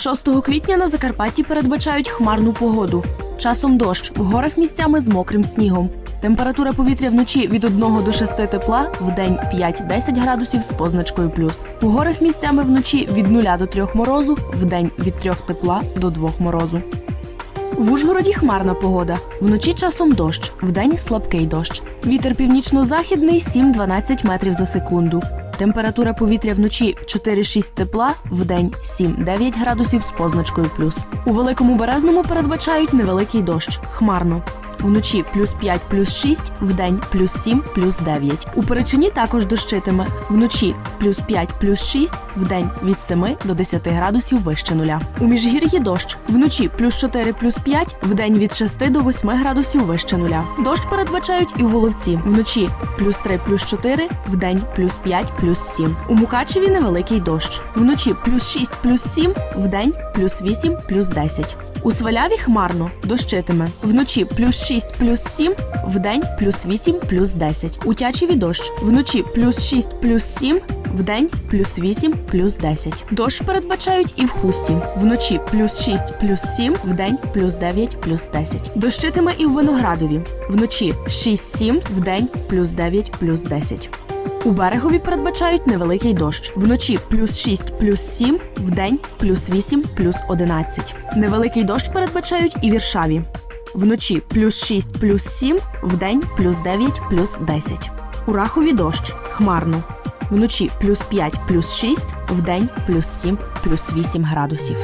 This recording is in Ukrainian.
6 квітня на Закарпатті передбачають хмарну погоду. Часом дощ, в горах місцями з мокрим снігом. Температура повітря вночі від 1 до 6 тепла, в день 5-10 градусів з позначкою плюс. У горах місцями вночі від 0 до 3 морозу, в день від 3 тепла до 2 морозу. В Ужгороді хмарна погода. Вночі часом дощ, вдень слабкий дощ. Вітер північно-західний 7-12 метрів за секунду. Температура повітря вночі 4-6 тепла, вдень 7-9 градусів з позначкою плюс. У великому березному передбачають невеликий дощ. Хмарно. Вночі плюс 5, плюс 6, вдень плюс 7, плюс 9. У Перечині також дощитиме. Вночі плюс 5, плюс 6, вдень від 7 до 10 градусів вище нуля. У Міжгір'ї дощ. Вночі плюс 4, плюс 5, вдень від 6 до 8 градусів вище нуля. Дощ передбачають і у Воловці. Вночі плюс 3, плюс 4, вдень плюс 5, плюс 7. У Мукачеві невеликий дощ. Вночі плюс 6, плюс 7, вдень плюс 8, плюс 10. У Сваляві хмарно дощитиме. Вночі плюс 6, плюс 7, вдень плюс 8, плюс 10. У Тячеві дощ. Вночі плюс 6, плюс 7, вдень плюс 8, плюс 10. Дощ передбачають і в хусті. Вночі плюс 6, плюс 7, вдень плюс 9, плюс 10. Дощитиме і в Виноградові. Вночі 6-7, вдень плюс 9, плюс 10. У берегові передбачають невеликий дощ. Вночі плюс 6, плюс 7, вдень плюс 8, плюс 11. Невеликий дощ передбачають і Віршаві. Вночі плюс 6, плюс 7, вдень плюс 9, плюс 10. У Рахові дощ. Хмарно. Вночі плюс 5, плюс 6, вдень плюс 7, плюс 8 градусів.